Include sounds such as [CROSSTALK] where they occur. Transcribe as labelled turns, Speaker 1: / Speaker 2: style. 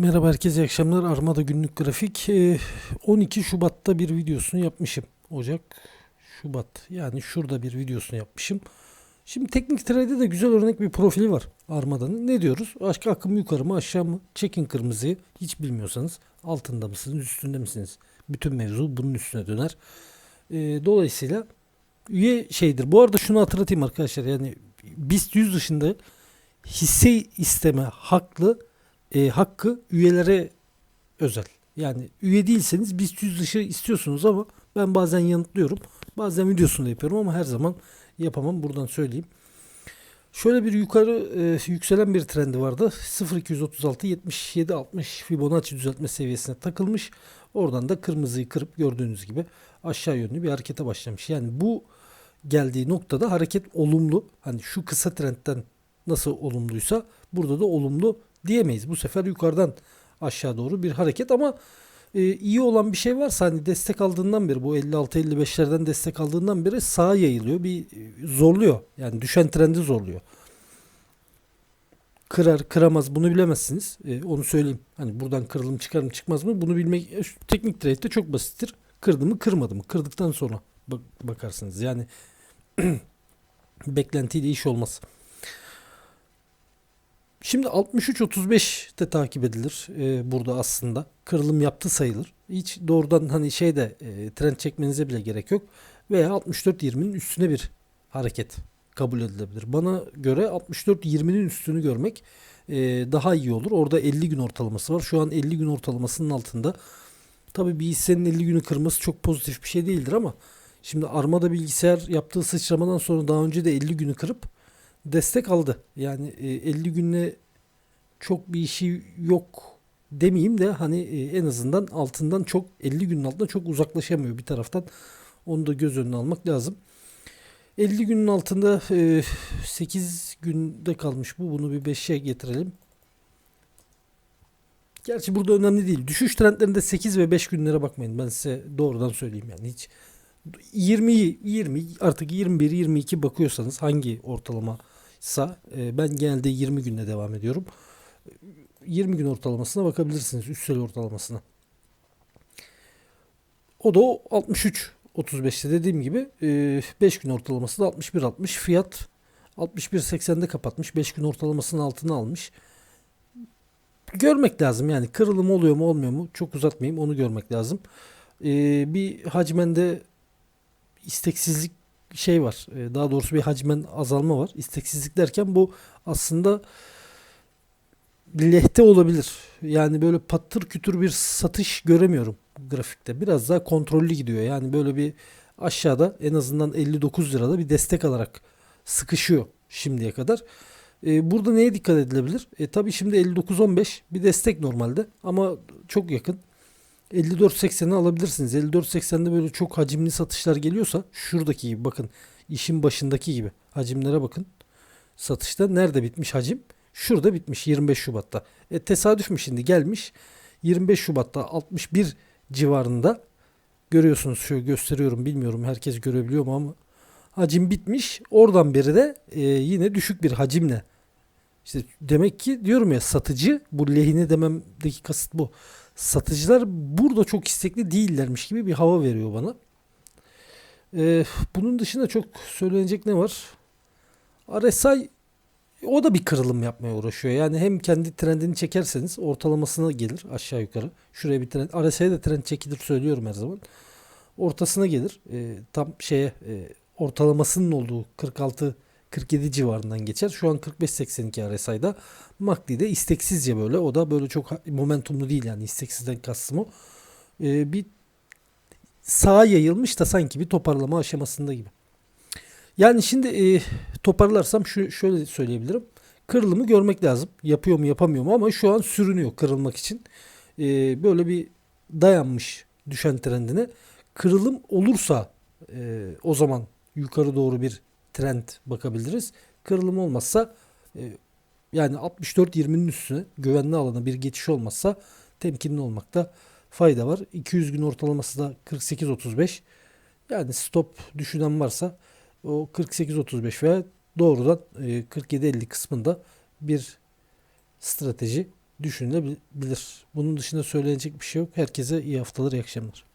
Speaker 1: Merhaba herkese iyi akşamlar. Armada günlük grafik. Ee, 12 Şubat'ta bir videosunu yapmışım. Ocak, Şubat. Yani şurada bir videosunu yapmışım. Şimdi teknik trade'de de güzel örnek bir profili var Armada'nın. Ne diyoruz? Aşk akım yukarı mı aşağı mı? Çekin kırmızıyı. Hiç bilmiyorsanız altında mısınız üstünde misiniz? Bütün mevzu bunun üstüne döner. Ee, dolayısıyla üye şeydir. Bu arada şunu hatırlatayım arkadaşlar. Yani BIST 100 dışında hisse isteme haklı e, hakkı üyelere özel. Yani üye değilseniz BIST 100 dışı istiyorsunuz ama ben bazen yanıtlıyorum. Bazen videosunu da yapıyorum ama her zaman yapamam. Buradan söyleyeyim. Şöyle bir yukarı e, yükselen bir trendi vardı. 0236 77 60 Fibonacci düzeltme seviyesine takılmış. Oradan da kırmızıyı kırıp gördüğünüz gibi aşağı yönlü bir harekete başlamış. Yani bu geldiği noktada hareket olumlu. Hani şu kısa trendten nasıl olumluysa burada da olumlu diyemeyiz. Bu sefer yukarıdan aşağı doğru bir hareket ama e, iyi olan bir şey varsa hani destek aldığından beri bu 56-55'lerden destek aldığından beri sağa yayılıyor. Bir e, zorluyor. Yani düşen trendi zorluyor. Kırar kıramaz bunu bilemezsiniz. E, onu söyleyeyim. Hani buradan kırılım çıkar mı çıkmaz mı bunu bilmek e, teknik trade'de çok basittir. Kırdı mı kırmadı mı? Kırdıktan sonra bak, bakarsınız. Yani [CLEARS THROAT] beklentiyle iş olmaz. Şimdi 63-35 de takip edilir e, burada aslında. Kırılım yaptı sayılır. Hiç doğrudan hani şeyde e, trend çekmenize bile gerek yok. Veya 64-20'nin üstüne bir hareket kabul edilebilir. Bana göre 64-20'nin üstünü görmek e, daha iyi olur. Orada 50 gün ortalaması var. Şu an 50 gün ortalamasının altında. Tabii bir hissenin 50 günü kırması çok pozitif bir şey değildir ama şimdi Armada bilgisayar yaptığı sıçramadan sonra daha önce de 50 günü kırıp destek aldı. Yani e, 50 günle çok bir işi yok demeyeyim de hani e, en azından altından çok 50 günün altında çok uzaklaşamıyor bir taraftan. Onu da göz önüne almak lazım. 50 günün altında e, 8 günde kalmış bu. Bunu bir 5'e getirelim. Gerçi burada önemli değil. Düşüş trendlerinde 8 ve 5 günlere bakmayın. Ben size doğrudan söyleyeyim yani hiç 20 20 artık 21 22 bakıyorsanız hangi ortalamaysa e, ben genelde 20 günde devam ediyorum. 20 gün ortalamasına bakabilirsiniz. Üstsel ortalamasına. O da o 63 35'te dediğim gibi 5 gün ortalaması da 61 60 fiyat 61.80'de kapatmış. 5 gün ortalamasının altına almış. Görmek lazım yani kırılım oluyor mu olmuyor mu çok uzatmayayım onu görmek lazım. Ee, bir hacmende isteksizlik şey var. Ee, daha doğrusu bir hacmen azalma var. İsteksizlik derken bu aslında lehte olabilir. Yani böyle patır kütür bir satış göremiyorum grafikte. Biraz daha kontrollü gidiyor. Yani böyle bir aşağıda en azından 59 lirada bir destek alarak sıkışıyor şimdiye kadar. Ee, burada neye dikkat edilebilir? E, tabii şimdi 59.15 bir destek normalde ama çok yakın. 54.80'i alabilirsiniz. 54.80'de böyle çok hacimli satışlar geliyorsa şuradaki gibi bakın işin başındaki gibi hacimlere bakın. Satışta nerede bitmiş hacim? Şurada bitmiş 25 Şubat'ta. E, tesadüf mü şimdi gelmiş 25 Şubat'ta 61 civarında görüyorsunuz şöyle gösteriyorum bilmiyorum herkes görebiliyor mu ama hacim bitmiş. Oradan beri de e, yine düşük bir hacimle işte demek ki diyorum ya satıcı bu lehine dememdeki kasıt bu satıcılar burada çok istekli değillermiş gibi bir hava veriyor bana. Ee, bunun dışında çok söylenecek ne var? RSI o da bir kırılım yapmaya uğraşıyor. Yani hem kendi trendini çekerseniz ortalamasına gelir aşağı yukarı. Şuraya bir trend. RSI'ye de trend çekilir söylüyorum her zaman. Ortasına gelir. E, tam şeye e, ortalamasının olduğu 46 47 civarından geçer. Şu an 45-82 RSI'da. MACD de isteksizce böyle. O da böyle çok momentumlu değil yani isteksizden kastım o. Ee, bir sağa yayılmış da sanki bir toparlama aşamasında gibi. Yani şimdi e, toparlarsam şu şöyle söyleyebilirim. Kırılımı görmek lazım. Yapıyor mu yapamıyor mu ama şu an sürünüyor kırılmak için. E, böyle bir dayanmış düşen trendine. Kırılım olursa e, o zaman yukarı doğru bir trend bakabiliriz. Kırılım olmazsa e, yani 64-20'nin üstüne güvenli alana bir geçiş olmazsa temkinli olmakta fayda var. 200 gün ortalaması da 48-35. Yani stop düşünen varsa o 48-35 veya doğrudan 47-50 kısmında bir strateji düşünülebilir. Bunun dışında söylenecek bir şey yok. Herkese iyi haftalar, iyi akşamlar.